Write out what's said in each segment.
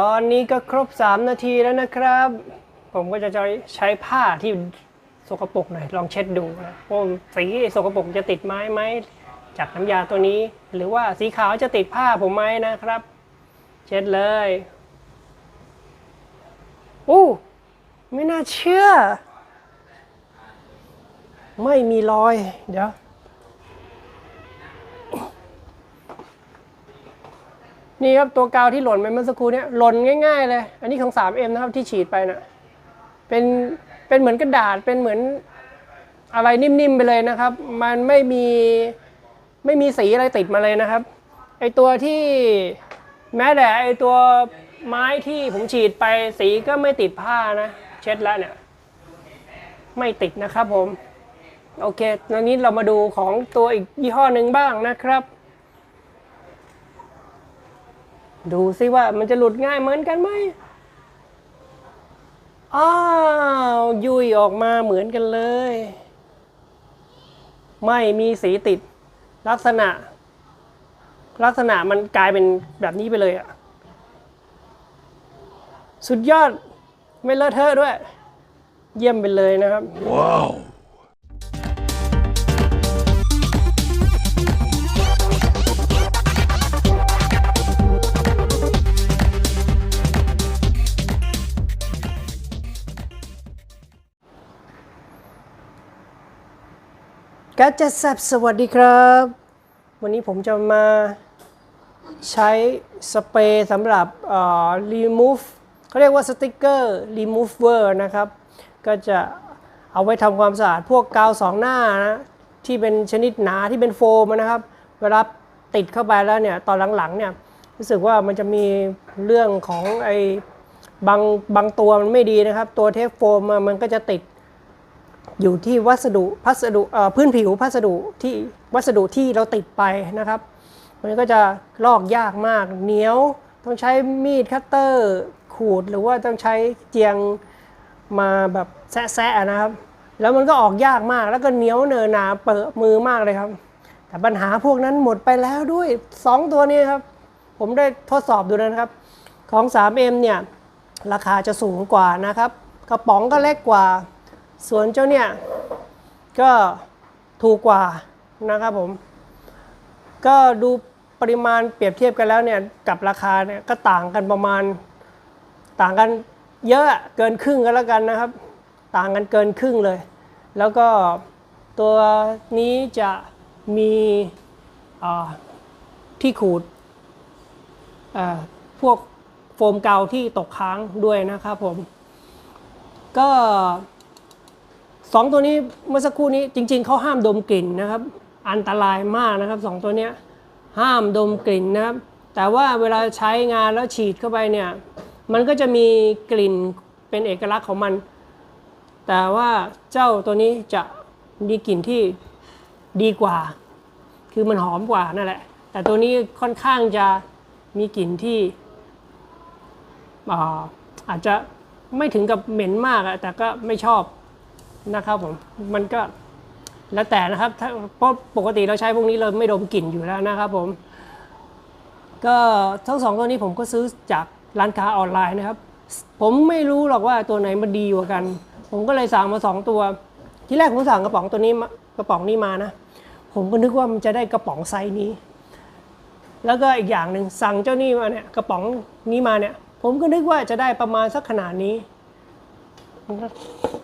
ตอนนี้ก็ครบ 3 นาทีแล้วนะครับ ผมก็จะใช้ผ้าที่สกปรกหน่อย ลองเช็ดดูนะว่าสีสกปรกจะติดไม้ไหมจากน้ำยาตัวนี้ หรือว่าสีขาวจะติดผ้าผมไหมนะครับ เช็ดเลยอู้ไม่น่าเชื่อ ไม่มีรอย เดี๋ยว นี่ครับตัวกาวที่หล่นไปเมื่อสักครู่เนี้ยหล่นง่าย ๆ เลย อันนี้ของ 3M นะครับที่ฉีดไปนะ่ะเป็นเป็นเหมือนกระดาษเป็นเหมือนอะไรนิ่มๆไปเลยนะครับ มันไม่มีไม่มีสีอะไรติดมาเลยนะครับไอตัวที่แม้แต่ไอตัวไม้ที่ผมฉีดไปสีก็ไม่ติดผ้านะ เช็ดแล้วเนี่ย ไม่ติดนะครับผม โอเคตอนนี้เรามาดูของตัวอีกยี่ห้อหนึ่งบ้างนะครับ ดูซิว่ามันจะหลุดง่ายเหมือนกันไหมอ้าวยุยออกมาเหมือนกันเลย ไม่มีสีติดลักษณะ ลักษณะมันกลายเป็นแบบนี้ไปเลยอะสุดยอดไม่เลอะเทอะด้วย เยี่ยมไปเลยนะครับ Wow. กัจจะแซบสวัสดีครับ วันนี้ผมจะมาใช้สเปรย์สำหรับเอ่อ remove เขาเรียกว่าสติกเกอร์ remover นะครับ ก็จะเอาไว้ทำความสะอาดพวกกาวสองหน้านะที่เป็นชนิดหนาที่เป็นโฟมนะครับ เวลาติดเข้าไปแล้วเนี่ยตอนหลังๆเนี่ยรู้สึกว่ามันจะมีเรื่องของไอ้บางบางตัวมันไม่ดีนะครับ ตัวเทปโฟมมันก็จะติด อยู่ที่วัสดุพัสดุพื้นผิวพัสดุที่วัสดุที่เราติดไปนะครับ มันก็จะลอกยากมากเหนียวต้องใช้มีดคัตเตอร์ขูดหรือว่าต้องใช้เจียงมาแบบแซะๆนะครับ แล้วมันก็ออกยากมากแล้วก็เหนียวเนอะหนาเปิดมือมากเลยครับ แต่ปัญหาพวกนั้นหมดไปแล้วด้วย 2 ตัวนี้ครับ ผมได้ทดสอบดูนะครับ ของ 3M เนี่ยราคาจะสูงกว่านะครับ กระป๋องก็เล็กกว่า ส่วนเจ้าเนี่ย ก็ถูกกว่านะครับผม ก็ดูปริมาณเปรียบเทียบกันแล้วเนี่ยกับราคาเนี่ยก็ต่างกันประมาณ ต่างกันเยอะเกินครึ่งกันแล้วกันนะครับ ต่างกันเกินครึ่งเลย แล้วก็ตัวนี้จะมีที่ขูดพวกโฟมเกาที่ตกค้างด้วยนะครับผม ก็ สองตัวนี้เมื่อสักครู่นี้จริง ๆเขาห้ามดมกลิ่นนะครับ อันตรายมากนะครับสองตัวนี้ห้ามดมกลิ่นนะครับ แต่ว่าเวลาใช้งานแล้วฉีดเข้าไปเนี่ย มันก็จะมีกลิ่นเป็นเอกลักษณ์ของมัน แต่ว่าเจ้าตัวนี้จะมีกลิ่นที่ดีกว่า คือมันหอมกว่านั่นแหละ แต่ตัวนี้ค่อนข้างจะมีกลิ่นที่อาอาจจะไม่ถึงกับเหม็นมากอะแต่ก็ไม่ชอบ นะครับผมมันก็แล้วแต่นะครับถ้าเพราะปกติเราใช้พวกนี้เราไม่ดมกลิ่นอยู่แล้วนะครับผม ก็ทั้งสองตัวนี้ผมก็ซื้อจากร้านค้าออนไลน์นะครับ ผมไม่รู้หรอกว่าตัวไหนมันดีกว่ากัน ผมก็เลยสั่งมาสองตัว ที่แรกผมสั่งกระป๋องตัวนี้กระป๋องนี้มานะ ผมก็นึกว่ามันจะได้กระป๋องไซส์นี้ แล้วก็อีกอย่างหนึ่งสั่งเจ้านี่มาเนี่ยกระป๋องนี้มาเนี่ย ผมก็นึกว่าจะได้ประมาณสักขนาดนี้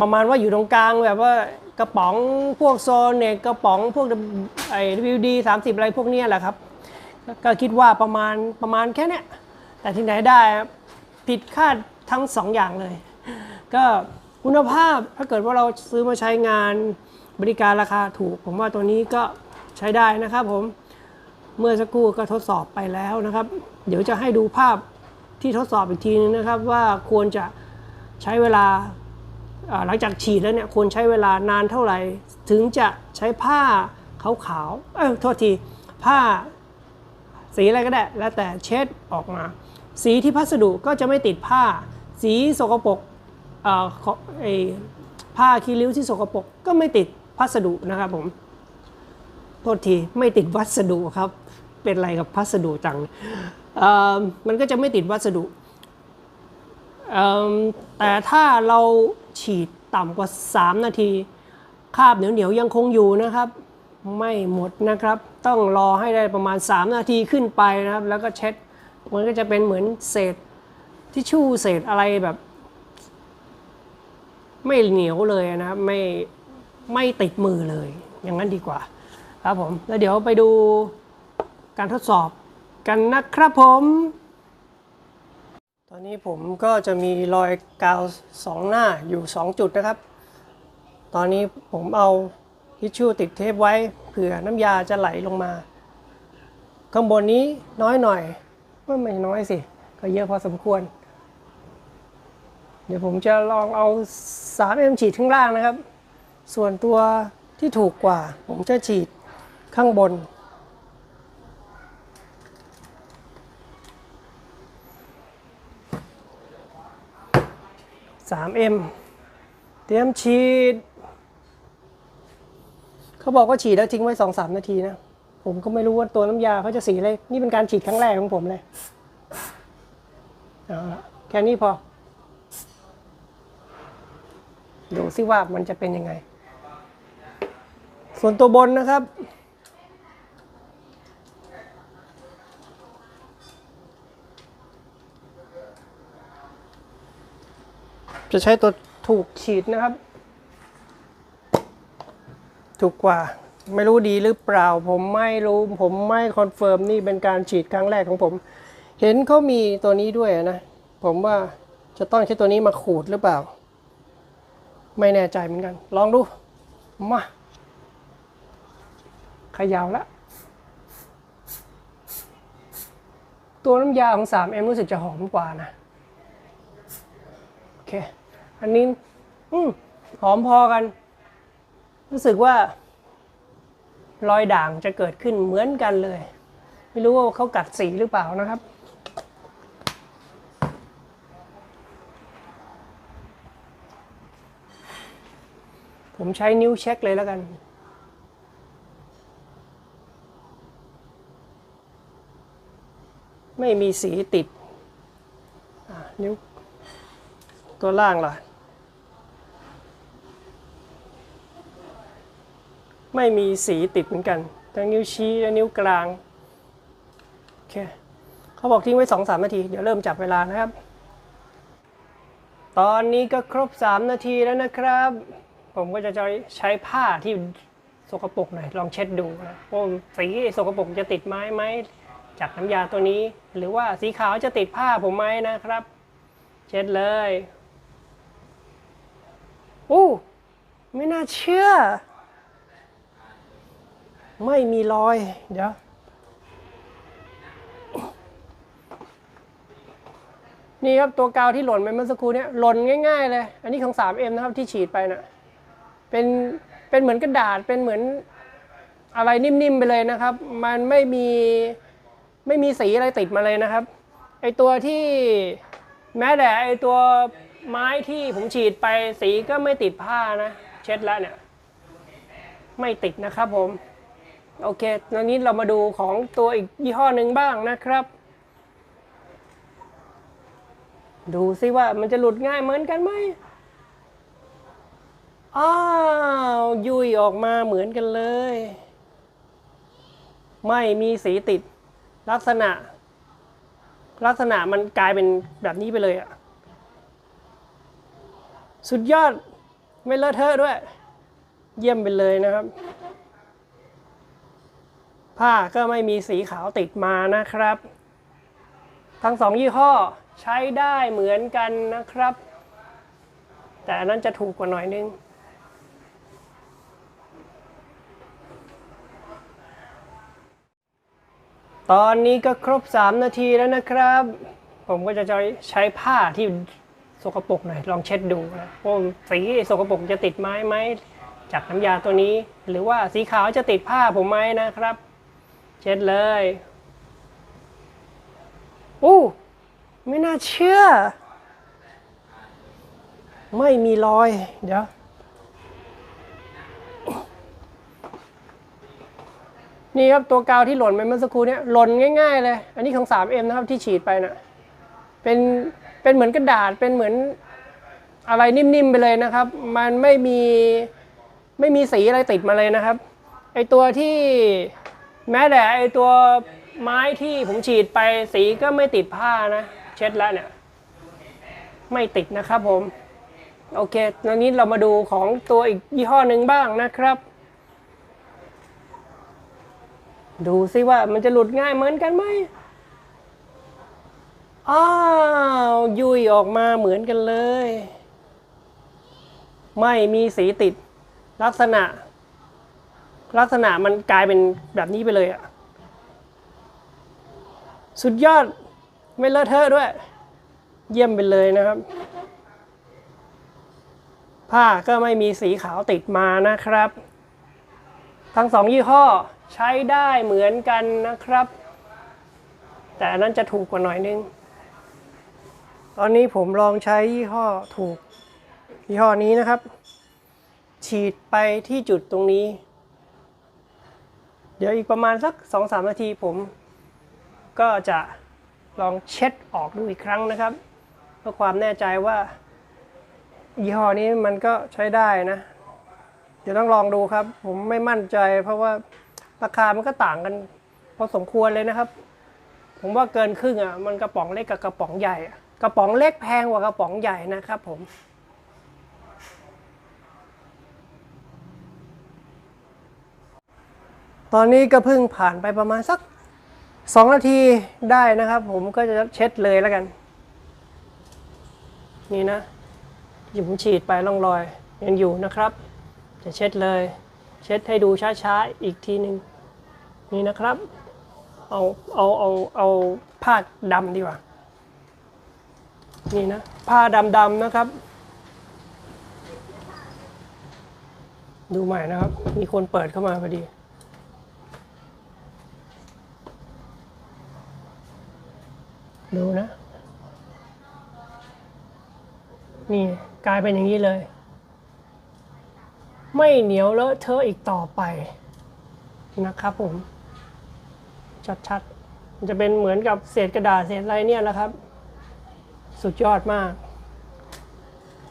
ประมาณว่าอยู่ตรงกลางแบบว่ากระป๋องพวกโซนเนี่ยกระป๋องพวกไอ้ WD 30อะไรพวกเนี้ยแหละครับ ก็คิดว่าประมาณประมาณแค่เนี้ยแต่ที่ไหนได้ผิดคาดทั้งสองอย่างเลย ก็คุณภาพถ้าเกิดว่าเราซื้อมาใช้งานบริการราคาถูก ผมว่าตัวนี้ก็ใช้ได้นะครับผมเมื่อสักครู่ก็ทดสอบไปแล้วนะครับ เดี๋ยวจะให้ดูภาพที่ทดสอบอีกทีนึงนะครับ ว่าควรจะใช้เวลา หลังจากฉีดแล้วเนี่ยควรใช้เวลานานเท่าไหร่ ถึงจะใช้ผ้าขาวๆเออโทษทีผ้าสีอะไรก็ได้ แล้วแต่เช็ดออกมา สีที่พัสดุก็จะไม่ติดผ้า สีสกปรกเอ่อไอผ้าคีริ้วที่สกปรกก็ไม่ติดพัสดุนะครับผมโทษทีไม่ติดวัสดุครับ เป็นอะไรกับพัสดุจังเอ่อมันก็จะไม่ติดวัสดุเอิ่มแต่ถ้าเรา ฉีดต่ำกว่า 3 นาทีคาบเหนียวๆยังคงอยู่นะครับ ไม่หมดนะครับ ต้องรอให้ได้ประมาณ 3 นาทีขึ้นไปนะครับ แล้วก็เช็ดมันก็จะเป็นเหมือนเศษทิชชู่เศษอะไรแบบ ไม่เหนียวเลยนะครับไม่ไม่ติดมือเลย อย่างนั้นดีกว่าครับผม แล้วเดี๋ยวไปดูการทดสอบกันนะครับผม ตอนนี้ผมก็จะมีรอยกาวสองหน้าอยู่ 2 จุดนะครับ ตอนนี้ผมเอาทิชชู่ติดเทปไว้เผื่อน้ำยาจะไหลลงมา ข้างบนนี้น้อยหน่อยว่ไม่น้อยสิ ก็เยอะพอสมควร เดี๋ยวผมจะลองเอา 3M ฉีดข้างล่างนะครับ ส่วนตัวที่ถูกกว่า ผมจะฉีดข้างบน 3M เตรียมฉีด เขาบอกว่าฉีดแล้วทิ้งไว้ 2-3 นาทีนะ ผมก็ไม่รู้ว่าตัวน้ำยาเขาจะสีอะไร นี่เป็นการฉีดครั้งแรกของผมเลยเอาละแค่นี้พอ ดูซิว่ามันจะเป็นยังไง ส่วนตัวบนนะครับ จะใช้ตัวถูกฉีดนะครับ ถูกกว่า ไม่รู้ดีหรือเปล่า ผมไม่รู้ผมไม่คอนเฟิร์มนี่เป็นการฉีดครั้งแรกของผม เห็นเขามีตัวนี้ด้วยนะ ผมว่าจะต้องใช้ตัวนี้มาขูดหรือเปล่า ไม่แน่ใจเหมือนกัน ลองดู มาขยาวแล้วตัวน้ำยาของ 3M รู้สึกจะหอมกว่านะ โอเค อันนี้ อืหอมพอกัน รู้สึกว่ารอยด่างจะเกิดขึ้นเหมือนกันเลย ไม่รู้ว่าเขากัดสีหรือเปล่านะครับผมใช้นิ้วเช็คเลยแล้วกัน ไม่มีสีติด นิ้วตัวล่างล่ะ ไม่มีสีติดเหมือนกัน ทั้งนิ้วชี้และนิ้วกลางโอเคเขาบอกทิ้งไว้สองสามนาที เดี๋ยวเริ่มจับเวลานะครับ ตอนนี้ก็ครบ 3 นาทีแล้วนะครับ ผมก็จะใช้ผ้าที่สกปรกหน่อย ลองเช็ดดูนะว่าสีสกปรกจะติดไม้ไหมจากน้ำยาตัวนี้ หรือว่าสีขาวจะติดผ้าผมไหมนะครับ เช็ดเลยอู้ไม่น่าเชื่อ ไม่มีรอย เดี๋ยว นี่ครับตัวกาวที่หล่นไปเมื่อสักครู่เนี้ยหล่นง่าย ๆ เลย อันนี้ของ 3M นะครับที่ฉีดไปนะ่ะเป็นเป็นเหมือนกระดาษเป็นเหมือนอะไรนิ่มๆไปเลยนะครับ มันไม่มีไม่มีสีอะไรติดมาเลยนะครับ ไอตัวที่แม้แต่ไอตัวไม้ที่ผมฉีดไปสีก็ไม่ติดผ้านะ เช็ดแล้วเนี่ย ไม่ติดนะครับผม โอเคตอนนี้เรามาดูของตัวอีกยี่ห้อหนึ่งบ้างนะครับ ดูซิว่ามันจะหลุดง่ายเหมือนกันไหมอ้าวยุยออกมาเหมือนกันเลย ไม่มีสีติดลักษณะ ลักษณะมันกลายเป็นแบบนี้ไปเลยอะสุดยอดไม่เลอะเทอะด้วย เยี่ยมไปเลยนะครับ ผ้าก็ไม่มีสีขาวติดมานะครับ ทั้งสองยี่ห้อใช้ได้เหมือนกันนะครับ แต่อันนั้นจะถูกกว่าหน่อยนึงตอนนี้ก็ครบ 3 นาทีแล้วนะครับ ผมก็จะใช้ผ้าที่สกปรกหน่อย ลองเช็ดดูนะว่าสีสกปรกจะติดไม้ไหมจากน้ำยาตัวนี้ หรือว่าสีขาวจะติดผ้าผมไหมนะครับ เช็ดเลยอู้ไม่น่าเชื่อ ไม่มีรอย เดี๋ยว นี่ครับตัวกาวที่หล่นไปเมื่อสักครู่เนี้ยหล่นง่ายๆเลย อันนี้ของ 3M นะครับที่ฉีดไปนะ่ะเป็นเป็นเหมือนกระดาษเป็นเหมือนอะไรนิ่มๆไปเลยนะครับ มันไม่มีไม่มีสีอะไรติดมาเลยนะครับ ไอตัวที่ แม้แต่ไอตัวไม้ที่ผมฉีดไปสีก็ไม่ติดผ้านะ เช็ดแล้วเนี่ย ไม่ติดนะครับผม โอเคตอนนี้เรามาดูของตัวอีกยี่ห้อหนึ่งบ้างนะครับ ดูซิว่ามันจะหลุดง่ายเหมือนกันไหมอ้าวยุยออกมาเหมือนกันเลย ไม่มีสีติดลักษณะ ลักษณะมันกลายเป็นแบบนี้ไปเลยอะสุดยอดไม่เลอะเทอะด้วย เยี่ยมไปเลยนะครับ ผ้าก็ไม่มีสีขาวติดมานะครับ ทั้งสองยี่ห้อใช้ได้เหมือนกันนะครับ แต่อันนั้นจะถูกกว่าหน่อยนึง ตอนนี้ผมลองใช้ยี่ห้อถูกยี่ห้อนี้นะครับ ฉีดไปที่จุดตรงนี้ เดี๋ยวอีกประมาณสัก 2-3 นาทีผม ก็จะลองเช็ดออกดูอีกครั้งนะครับ เพื่อความแน่ใจว่ายี่ห้อนี้มันก็ใช้ได้นะ เดี๋ยวต้องลองดูครับ ผมไม่มั่นใจ เพราะว่าราคามันก็ต่างกันพอสมควรเลยนะครับ ผมว่าเกินครึ่งอะมันกระป๋องเล็กกับกระป๋องใหญ่ กระป๋องเล็กแพงกว่ากระป๋องใหญ่นะครับผม ตอนนี้ก็เพิ่งผ่านไปประมาณสักสองนาทีได้นะครับ ผมก็จะเช็ดเลยแล้วกัน นี่นะที่ผมฉีดไปร่องรอยยังอยู่นะครับ จะเช็ดเลย เช็ดให้ดูช้าๆอีกทีหนึ่งนี่นะครับ เอาเอาเอาเอาผ้าดำดีกว่า นี่นะผ้าดำๆนะครับ ดูใหม่นะครับ มีคนเปิดเข้ามาพอดี ดูนะ นี่กลายเป็นอย่างนี้เลย ไม่เหนียวเลอะเทอะอีกต่อไปนะครับผม ชัดๆมันจะเป็นเหมือนกับเศษกระดาษเศษอะไรเนี่ยแหละครับ สุดยอดมาก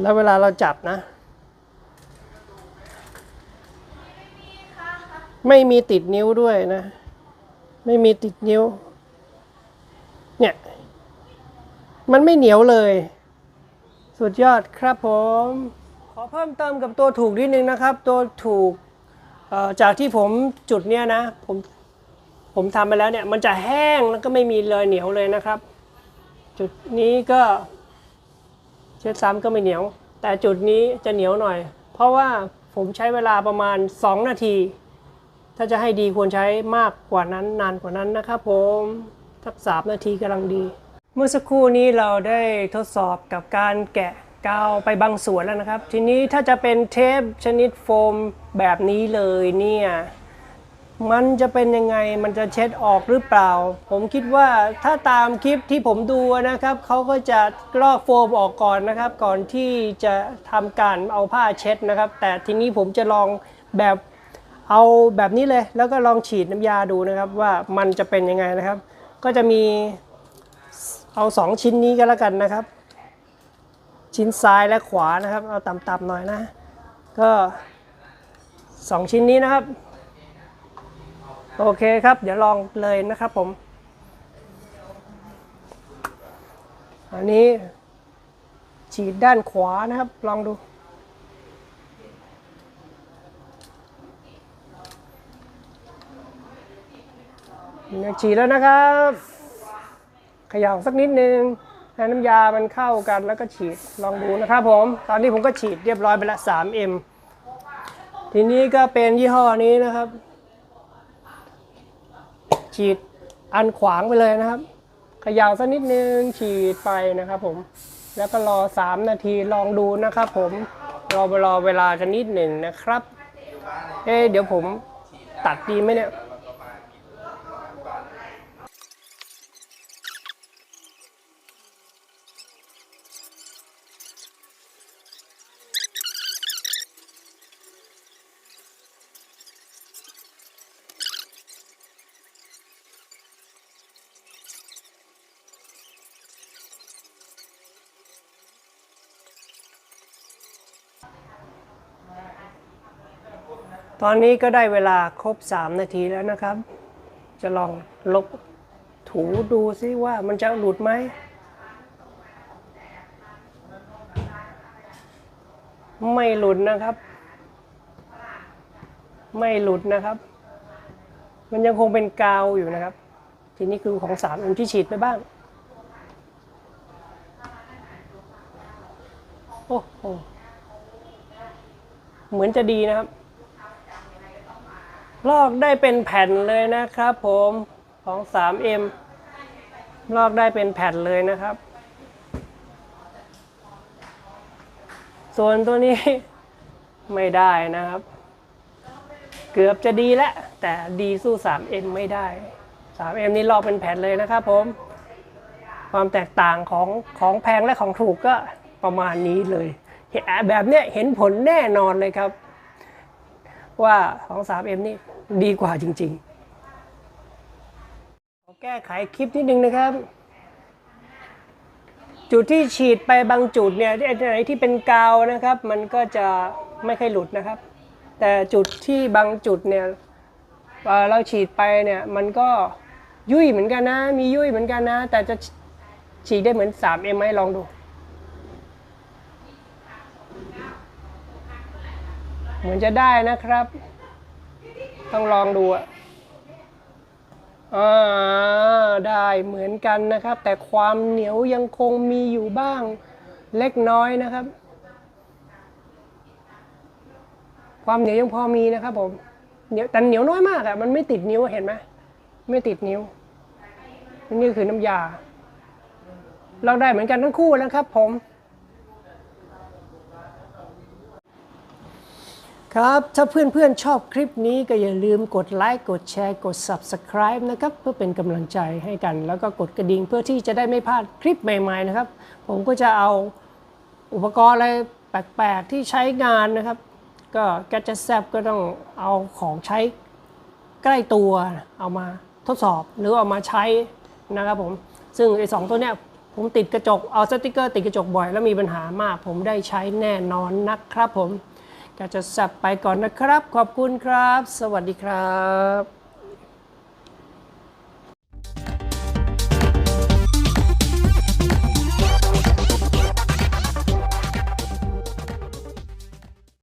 แล้วเวลาเราจับนะ ไม่มีติดนิ้วด้วยนะ ไม่มีติดนิ้ว เนี่ย มันไม่เหนียวเลย สุดยอดครับผม ขอเพิ่มเติมกับตัวถูกนิดนึงนะครับ ตัวถูกจากที่ผมจุดเนี้ยนะ ผมผมทำไปแล้วเนี่ย มันจะแห้งแล้วก็ไม่มีเลยเหนียวเลยนะครับ จุดนี้ก็เช็ดซ้ำก็ไม่เหนียว แต่จุดนี้จะเหนียวหน่อย เพราะว่าผมใช้เวลาประมาณ 2 นาที ถ้าจะให้ดีควรใช้มากกว่านั้นนานกว่านั้นนะครับผมสักสามนาทีกำลังดี เมื่อสักครู่นี้เราได้ทดสอบกับการแกะกาวไปบางส่วนแล้วนะครับ ทีนี้ถ้าจะเป็นเทปชนิดโฟมแบบนี้เลยเนี่ยมันจะเป็นยังไงมันจะเช็ดออกหรือเปล่า ผมคิดว่าถ้าตามคลิปที่ผมดูนะครับเขาก็จะลอกโฟมออกก่อนนะครับ ก่อนที่จะทำการเอาผ้าเช็ดนะครับ แต่ทีนี้ผมจะลองแบบเอาแบบนี้เลย แล้วก็ลองฉีดน้ำยาดูนะครับ ว่ามันจะเป็นยังไงนะครับ ก็จะมี เอาสองชิ้นนี้ก็แล้วกันนะครับ ชิ้นซ้ายและขวานะครับ เอาต่ำๆหน่อยนะ ก็สองชิ้นนี้นะครับ โอเคครับ เดี๋ยวลองเลยนะครับผม อันนี้ฉีดด้านขวานะครับ ลองดูฉีดแล้วนะครับ เขย่าสักนิดนึงให้น้ำยามันเข้ากันแล้วก็ฉีดลองดูนะครับผม ตอนนี้ผมก็ฉีดเรียบร้อยไปละ 3M ทีนี้ก็เป็นยี่ห้อนี้นะครับ ฉีดอันขวางไปเลยนะครับเขย่าสักนิดนึงฉีดไปนะครับผม แล้วก็รอ 3 นาทีลองดูนะครับผมรอรอเวลากันนิดหนึ่งนะครับ เอ๊เดี๋ยวผมตัดดีไหมเนี่ย ตอนนี้ก็ได้เวลาครบ 3 นาทีแล้วนะครับ จะลองลบถูดูซิว่ามันจะหลุดไหม ไม่หลุดนะครับ ไม่หลุดนะครับ มันยังคงเป็นกาวอยู่นะครับ ทีนี้คือของ3อันที่ฉีดไปบ้าง โอ้โห เหมือนจะดีนะครับ ลอกได้เป็นแผ่นเลยนะครับผมของ 3M ลอกได้เป็นแผ่นเลยนะครับ ส่วนตัวนี้ไม่ได้นะครับ เกือบจะดีแล้วแต่ดีสู้ 3M ไม่ได้ 3M นี่ลอกเป็นแผ่นเลยนะครับผม ความแตกต่างของของแพงและของถูกก็ประมาณนี้เลย แบบเนี้ยเห็นผลแน่นอนเลยครับ ว่าของ 3M นี่ดีกว่าจริงๆขอแก้ไขคลิปนิดนึงนะครับ จุดที่ฉีดไปบางจุดเนี่ยที่ไหนที่เป็นกาวนะครับ มันก็จะไม่ค่อยหลุดนะครับ แต่จุดที่บางจุดเนี่ยเอ่อเราฉีดไปเนี่ยมันก็ยุ่ยเหมือนกันนะ มียุ่ยเหมือนกันนะ แต่จะฉีดได้เหมือน 3M ไหมลองดู เหมือนจะได้นะครับ ต้องลองดูอะอ่าได้เหมือนกันนะครับ แต่ความเหนียวยังคงมีอยู่บ้างเล็กน้อยนะครับ ความเหนียวยังพอมีนะครับผมเหนียวแต่เหนียวน้อยมากอะมันไม่ติดนิ้วเห็นไหมไม่ติดนิ้วนี่คือน้ำยา เราได้เหมือนกันทั้งคู่นะครับผม ครับ ถ้าเพื่อนๆชอบคลิปนี้ก็อย่าลืมกดไลค์กดแชร์กด Subscribe นะครับ เพื่อเป็นกำลังใจให้กัน แล้วก็กดกระดิ่งเพื่อที่จะได้ไม่พลาดคลิปใหม่ๆนะครับ ผมก็จะเอาอุปกรณ์อะไรแปลกๆที่ใช้งานนะครับ ก็แกจะแซบก็ต้องเอาของใช้ใกล้ตัวเอามาทดสอบหรือเอามาใช้นะครับผม ซึ่งไอ้สองตัวเนี้ยผมติดกระจกเอาสติกเกอร์ติดกระจกบ่อยแล้วมีปัญหามาก ผมได้ใช้แน่นอนนะครับผม ก็จะสับไปก่อนนะครับ ขอบคุณครับ สวัสดีครับ